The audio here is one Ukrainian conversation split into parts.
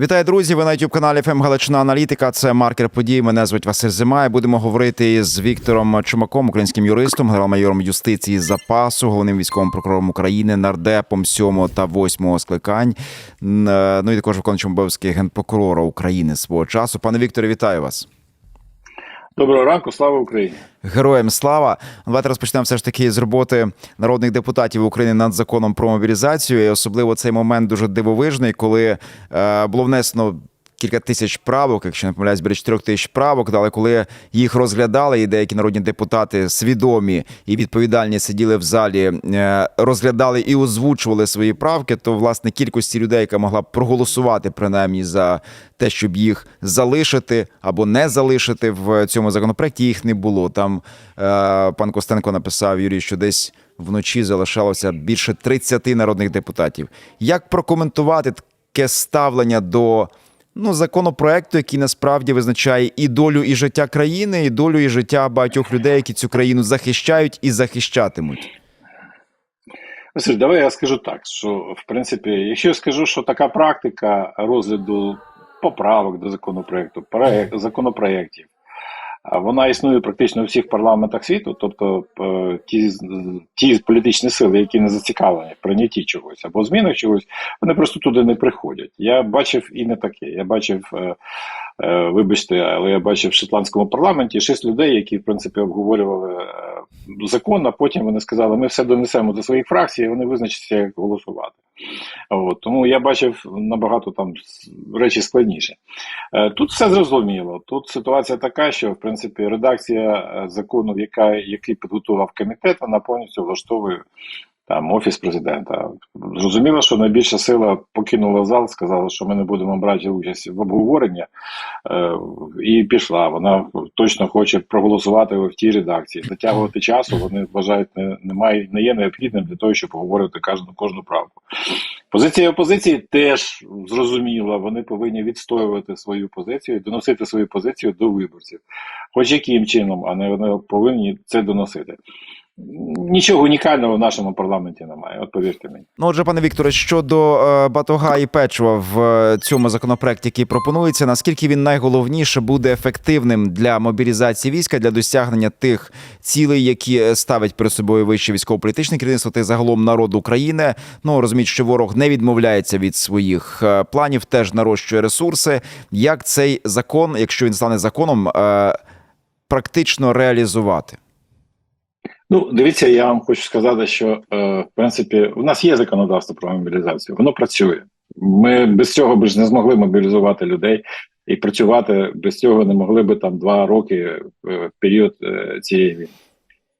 Вітаю, друзі! Ви на youtube каналі ФМ Галичина Аналітика. Це маркер подій. Мене звуть Василь Зима. І Будемо говорити з Віктором Чумаком, українським юристом, генерал-майором юстиції запасу, головним військовим прокурором України, нардепом 7 та 8 скликань. Ну і також виконуючим обов'язки генпрокурора України свого часу. Пане Вікторе, вітаю вас. Доброго ранку, слава Україні. Героям слава. Давайте розпочнемо все ж таки з роботи народних депутатів України над законом про мобілізацію. І особливо цей момент дуже дивовижний, коли е, було внесено. Кілька тисяч правок, якщо не помиляюсь, біля 4 тисяч правок, але коли їх розглядали, і деякі народні депутати свідомі і відповідальні сиділи в залі, е, розглядали і озвучували свої правки, то власне кількості людей, яка могла б проголосувати принаймні за те, щоб їх залишити або не залишити в цьому законопроекті, їх не було. Там е, пан Костенко написав Юрій, що десь вночі залишалося більше 30 народних депутатів. Як прокоментувати таке ставлення до ну, законопроекту, який насправді визначає і долю, і життя країни, і долю, і життя багатьох людей, які цю країну захищають і захищатимуть? Василь, давай я скажу так, що в принципі, якщо я скажу, що така практика розгляду поправок до законопроекту, проект, законопроєктів, вона існує практично у всіх парламентах світу, тобто е, ті, ті політичні сили, які не зацікавлені в прийнятті чогось або змінах чогось, вони просто туди не приходять. Я бачив і не таке. Я бачив, е, е, вибачте, але я бачив в шотландському парламенті шість людей, які в принципі обговорювали закон, а потім вони сказали, ми все донесемо до своїх фракцій, і вони визначаться, як голосувати. От, тому я бачив набагато там речі складніше. Е, Тут все зрозуміло. Тут ситуація така, що в принципі редакція е, закону, яка, який підготував комітет, вона повністю влаштовує там офіс президента. Зрозуміло, що найбільша сила покинула зал, сказала, що ми не будемо брати участь в обговоренні, е, і пішла. Вона точно хоче проголосувати в тій редакції. Затягувати часу вони вважають не, немає, не є необхідним для того, щоб обговорити кожну кожну правку. Позиція опозиції теж зрозуміла, вони повинні відстоювати свою позицію, доносити свою позицію до виборців. Хоч яким чином, а не вони повинні це доносити. Нічого унікального в нашому парламенті немає, от повірте мені. Ну, отже, пане Вікторе, щодо е, батога і печива в е, цьому законопроекті, який пропонується, наскільки він найголовніше буде ефективним для мобілізації війська для досягнення тих цілей, які е, ставить перед собою вище військово-політичне керівництво та загалом народ України. Ну розуміють, що ворог не відмовляється від своїх планів, теж нарощує ресурси. Як цей закон, якщо він стане законом, практично реалізувати? Ну, дивіться, я вам хочу сказати, що е, в принципі у нас є законодавство про мобілізацію, воно працює. Ми без цього б ж не змогли мобілізувати людей і працювати без цього не могли би там два роки е, в період е, цієї війни.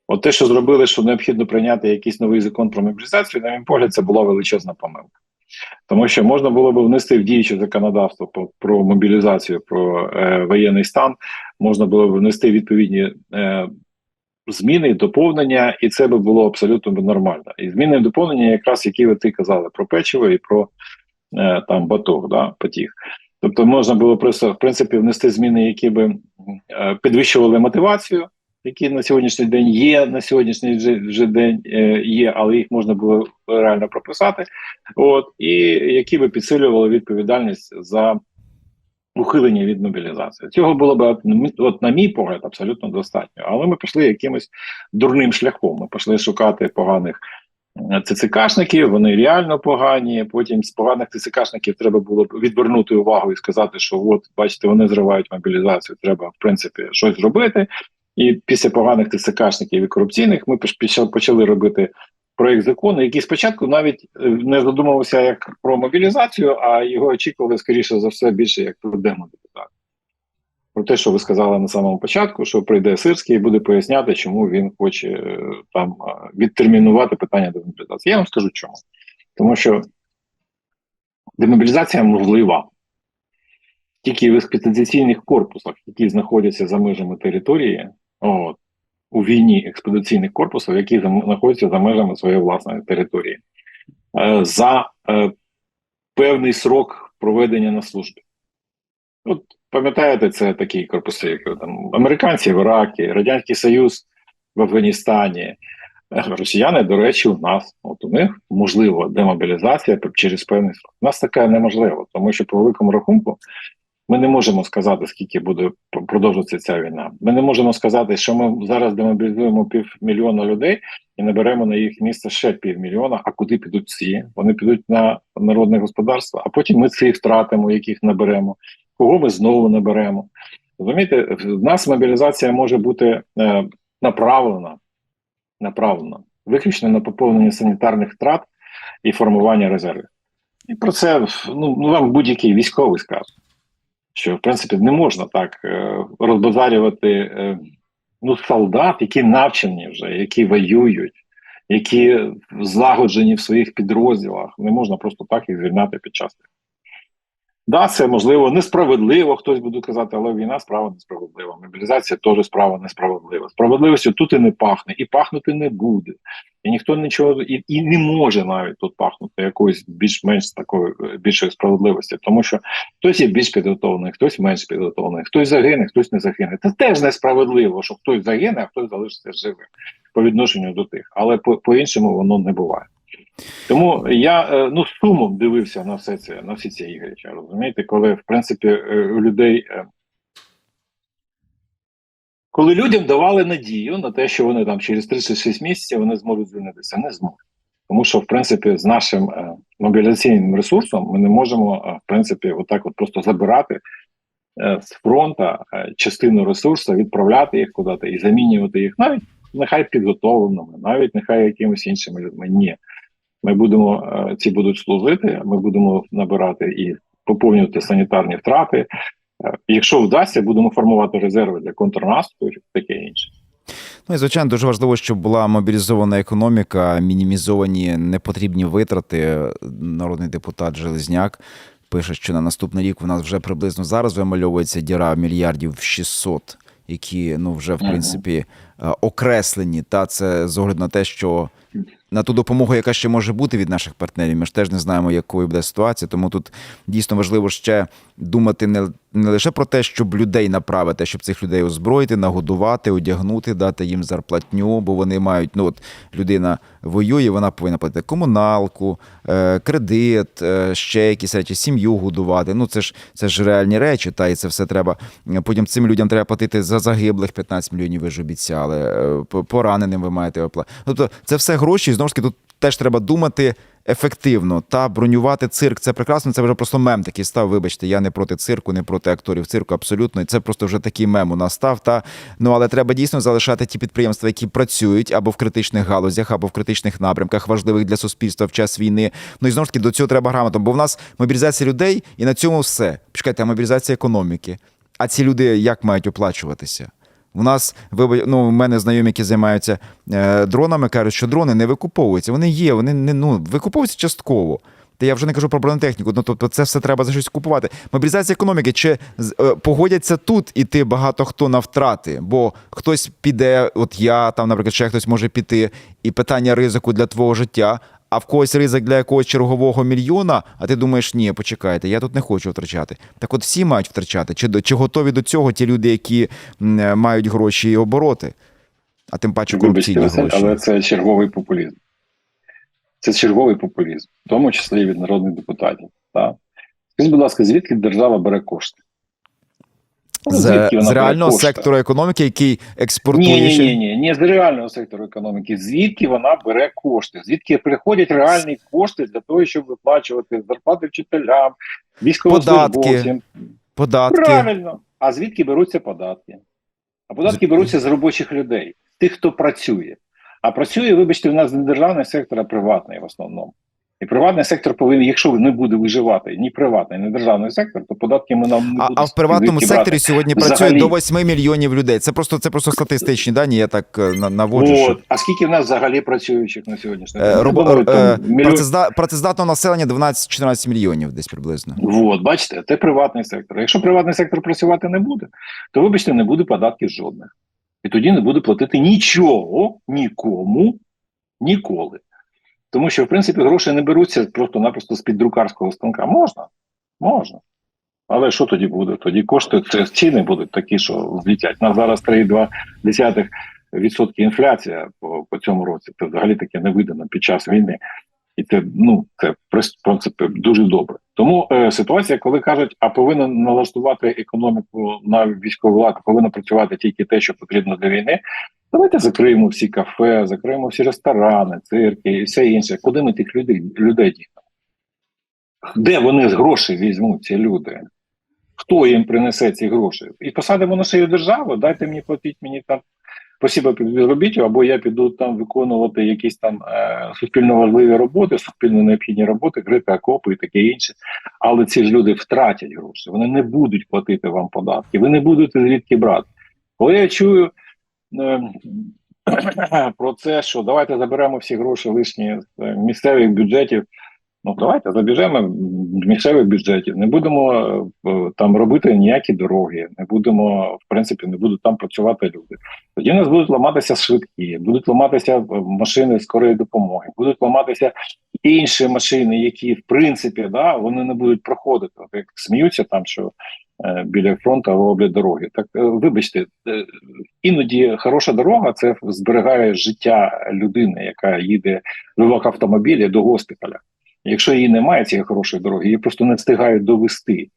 От те, що зробили, що необхідно прийняти якийсь новий закон про мобілізацію, на мій погляд, це була величезна помилка. Тому що можна було б внести в діюче законодавство по, про мобілізацію, про е, воєнний стан, можна було б внести відповідні е, зміни, доповнення, і це би було абсолютно нормально. І зміни і доповнення, якраз які ви ти казали про печиво і про е, там батог, да, потіг. Тобто можна було просто в принципі внести зміни, які би е, підвищували мотивацію, які на сьогоднішній день є, на сьогоднішній вже, вже день е, є, але їх можна було реально прописати. От, і які би підсилювали відповідальність за ухилення від мобілізації. Цього було б, от, на мій погляд, абсолютно достатньо. Але ми пішли якимось дурним шляхом. Ми пішли шукати поганих е, ЦЦКшників, вони реально погані. Потім з поганих ЦЦКшників треба було б відвернути увагу і сказати, що от, бачите, вони зривають мобілізацію, треба, в принципі, щось зробити. І після поганих ТЦКшників і корупційних ми поч- почали робити проєкт закону, який спочатку навіть е, не задумувався як про мобілізацію, а його очікували, скоріше за все, більше як про демобілізацію. Про те, що ви сказали на самому початку, що прийде Сирський і буде поясняти, чому він хоче е, там е, відтермінувати питання демобілізації. Я вам скажу чому. Тому що демобілізація можлива тільки в експедиційних корпусах, які знаходяться за межами території, от, у війні експедиційних корпусів, які знаходяться за межами своєї власної території, е, за е, певний срок проведення на службі. От пам'ятаєте, це такі корпуси, як там американці в Іракі, Радянський Союз в Афганістані, Е, Росіяни, до речі, у нас от у них можливо демобілізація через певний срок. У нас таке неможливо, тому що по великому рахунку ми не можемо сказати, скільки буде продовжуватися ця війна. Ми не можемо сказати, що ми зараз демобілізуємо півмільйона людей і наберемо на їх місце ще півмільйона. А куди підуть ці? Вони підуть на народне господарство, а потім ми цих втратимо, яких наберемо. Кого ми знову наберемо? Розумієте, в нас мобілізація може бути е, направлена, направлена виключно на поповнення санітарних втрат і формування резервів. І про це ну, ну вам будь-який військовий скаже, що в принципі не можна так е, розбазарювати е, ну, солдат, які навчені вже, які воюють, які злагоджені в своїх підрозділах. Не можна просто так їх звільняти під час. Да, це можливо несправедливо, хтось буде казати, але війна справа несправедлива. Мобілізація теж справа несправедлива. Справедливістю тут і не пахне, і пахнути не буде. І ніхто нічого і, і не може навіть тут пахнути якоюсь більш-менш такою е, більшої справедливості, тому що хтось є більш підготовлений, хтось менш підготовлений, хтось загине, хтось не загине. Це теж несправедливо, що хтось загине, а хтось залишиться живим по відношенню до тих. Але по, по іншому воно не буває. Тому я е, ну сумом дивився на все це, на всі ці ігрища, розумієте, коли в принципі е, у людей. Коли людям давали надію на те, що вони там через 36 місяців вони зможуть звільнитися, не зможуть. Тому що, в принципі, з нашим е, мобілізаційним ресурсом ми не можемо, е, в принципі, отак от просто забирати е, з фронта е, частину ресурсу, відправляти їх куди-то і замінювати їх навіть нехай підготовленими, навіть нехай якимось іншими людьми. Ні. Ми будемо е, ці будуть служити, ми будемо набирати і поповнювати санітарні втрати. Е, Якщо вдасться, будемо формувати резерви для контрнаступу і таке інше. Ну і звичайно, дуже важливо, щоб була мобілізована економіка, мінімізовані непотрібні витрати. Народний депутат Железняк пише, що на наступний рік у нас вже приблизно зараз вимальовується діра мільярдів 600, які ну вже в принципі е, окреслені. Та це з огляду на те, що на ту допомогу, яка ще може бути від наших партнерів, ми ж теж не знаємо, якою буде ситуація. Тому тут дійсно важливо ще думати не, не лише про те, щоб людей направити, щоб цих людей озброїти, нагодувати, одягнути, дати їм зарплатню, бо вони мають. Ну от людина воює, вона повинна платити комуналку, е, кредит, е, ще якісь речі, сім'ю годувати. Ну це ж це ж реальні речі. Та і це все треба. Потім цим людям треба платити за загиблих 15 мільйонів. Ви ж обіцяли. е, Пораненим ви маєте оплатити. Тобто це все гроші. І знову ж таки, тут теж треба думати ефективно та бронювати цирк. Це прекрасно. Це вже просто мем такий став. Вибачте, я не проти цирку, не проти акторів цирку. Абсолютно, і це просто вже такий мем у нас став. Та ну але треба дійсно залишати ті підприємства, які працюють або в критичних галузях, або в критичних напрямках, важливих для суспільства в час війни. Ну і знову ж таки до цього треба грамотно, бо в нас мобілізація людей, і на цьому все. Почекайте, мобілізація економіки. А ці люди як мають оплачуватися? У нас ну, у мене знайомі, які займаються е, дронами, кажуть, що дрони не викуповуються. Вони є, вони не ну викуповуються частково. Та я вже не кажу про бронетехніку. Ну тобто, це все треба за щось купувати. Мобілізація економіки чи е, погодяться тут іти багато хто на втрати, бо хтось піде, от я там, наприклад, ще хтось може піти, і питання ризику для твого життя. А в когось ризик для якогось чергового мільйона, а ти думаєш, ні, почекайте, я тут не хочу втрачати. Так от всі мають втрачати. Чи, чи готові до цього ті люди, які е, мають гроші і обороти, а тим паче корупційні Василь, гроші. але це черговий популізм. Це черговий популізм, в тому числі і від народних депутатів. Так? Скажіть, будь ласка, звідки держава бере кошти? Ну, З, з реального кошти? сектору економіки, який експортує. Ні, ні, ні, ні, не з реального сектору економіки. Звідки вона бере кошти? Звідки приходять реальні кошти для того, щоб виплачувати зарплати вчителям, військовослужбовцям? Податки. Правильно. А звідки беруться податки? А податки З- беруться з робочих людей, тих, хто працює. А працює, вибачте, у нас не державний сектор, а приватний в основному. І приватний сектор повинен, якщо не буде виживати ні приватний, ні державний сектор, то податки ми нам не А, а в приватному секторі брати. сьогодні Взагалі. працює до 8 мільйонів людей. Це просто це просто статистичні дані. Я так е, на- наводжу. що- А скільки в нас взагалі працюючих на сьогоднішній день? Е, думаю, там е, мільйон- працезда- Працездатного населення 12-14 мільйонів десь приблизно. От, бачите, це приватний сектор. Якщо приватний сектор працювати не буде, то вибачте, не буде податків жодних. І тоді не буде платити нічого нікому ніколи. Тому що, в принципі, гроші не беруться просто-напросто з-під друкарського станка. Можна, можна. Але що тоді буде? Тоді кошти це ціни будуть такі, що злітять. У нас зараз 3,2 відсотки інфляція по, по цьому році. Це взагалі таке не видано під час війни. І це ну це в принципі дуже добре. Тому е, ситуація, коли кажуть, а повинен налаштувати економіку на військову владу, повинно працювати тільки те, що потрібно для війни. Давайте закриємо всі кафе, закриємо всі ресторани, цирки і все інше. Куди ми тих людей людей дінемо? Де вони з грошей візьмуть ці люди? Хто їм принесе ці гроші? І посадимо на шию державу, дайте мені платіть мені там посіба під або я піду там виконувати якісь там е, суспільно важливі роботи, суспільно необхідні роботи, грити окопи і таке інше. Але ці ж люди втратять гроші, вони не будуть платити вам податки, ви не будете звідки брати. Коли я чую про це, що давайте заберемо всі гроші лишні з е, місцевих бюджетів. Ну давайте забіжемо з місцевих бюджетів, не будемо е, там робити ніякі дороги, не будемо, в принципі, не будуть там працювати люди. Тоді у нас будуть ламатися швидкі, будуть ламатися е, машини скорої допомоги, будуть ламатися інші машини, які в принципі да, вони не будуть проходити. Як сміються там, що біля фронту роблять дороги. Так е, вибачте, е, іноді хороша дорога це зберігає життя людини, яка їде в автомобілі до госпіталя. Якщо її немає цієї хорошої дороги, її просто не встигають довести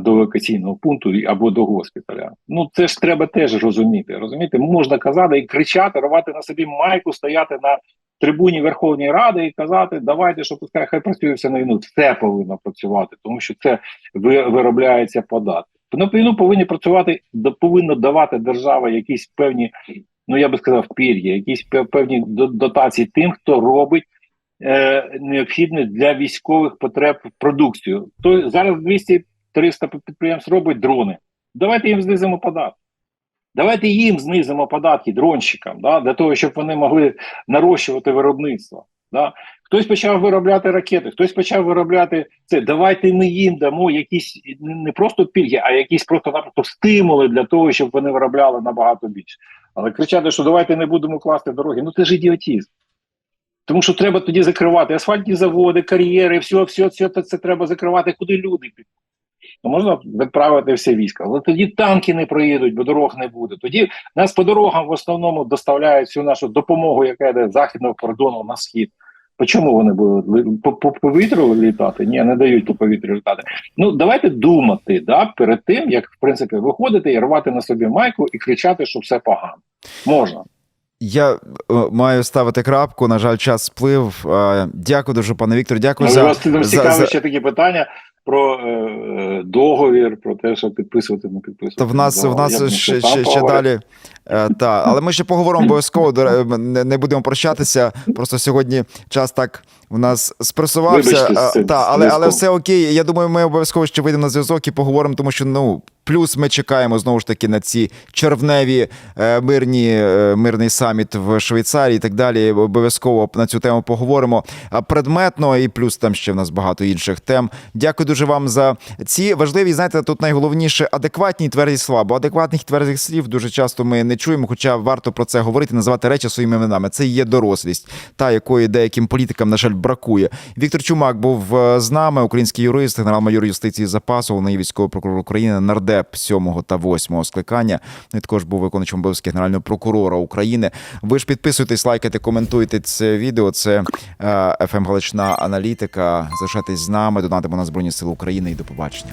до евакуаційного пункту або до госпіталя. Ну це ж треба теж розуміти. Розумієте, можна казати і кричати, рвати на собі майку, стояти на трибуні Верховної Ради і казати, давайте, що пускай хай працює все на війну. Це повинно працювати, тому що це виробляється податки. На війну повинні працювати, повинна давати держава якісь певні, ну я би сказав, пір'я, якісь пев- певні до- дотації тим, хто робить е, необхідне для військових потреб продукцію. То зараз 200-300 підприємств робить дрони. Давайте їм знизимо податки. Давайте їм знизимо податки дронщикам, да, для того, щоб вони могли нарощувати виробництво. Да. Хтось почав виробляти ракети, хтось почав виробляти це. Давайте ми їм дамо якісь не просто пільги, а якісь просто-напросто стимули для того, щоб вони виробляли набагато більше. Але кричати, що давайте не будемо класти дороги, ну це ж ідіотізм. Тому що треба тоді закривати асфальтні заводи, кар'єри, все, все, все це, це треба закривати, куди люди підуть. Ну, можна відправити всі війська, але тоді танки не проїдуть, бо дорог не буде. Тоді нас по дорогам в основному доставляють всю нашу допомогу, яка йде з західного кордону на схід. По чому вони будуть по, по повітрю літати? Ні, не дають по повітрю літати. Ну давайте думати да, перед тим, як в принципі виходити і рвати на собі майку і кричати, що все погано. Можна. Я е, маю ставити крапку. На жаль, час сплив. Е, Дякую дуже, пане Віктор. Дякую Ну, за, вас за, цікаві за... ще такі питання про е, е, договір, про те, що підписувати, не підписувати. Та в нас договір. в нас не ще, ще, ще далі. Е, та, але ми ще поговоримо обов'язково. Не, не будемо прощатися. Просто сьогодні час так в нас спресувався. Вибачте, з Е, та, але, але все окей. Я думаю, ми обов'язково ще вийдемо на зв'язок і поговоримо, тому що ну. Плюс ми чекаємо знову ж таки на ці червневі е, мирні е, мирний саміт в Швейцарії і так далі. Обов'язково на цю тему поговоримо предметно, і плюс там ще в нас багато інших тем. Дякую дуже вам за ці важливі. Знаєте, тут найголовніше адекватні і тверді слова. Бо адекватних і твердих слів дуже часто ми не чуємо, хоча варто про це говорити, називати речі своїми іменами. Це є дорослість, та якої деяким політикам, на жаль, бракує. Віктор Чумак був е, з нами, український юрист, генерал-майор юстиції запасу, головний військовий прокурор України, нардеп 7 та 8 скликання. Ну, і також був виконуючим обов'язки генерального прокурора України. Ви ж підписуйтесь, лайкайте, коментуйте це відео. Це е, ФМ Галична аналітика. Залишайтесь з нами, донатимо на Збройні Сили України і до побачення.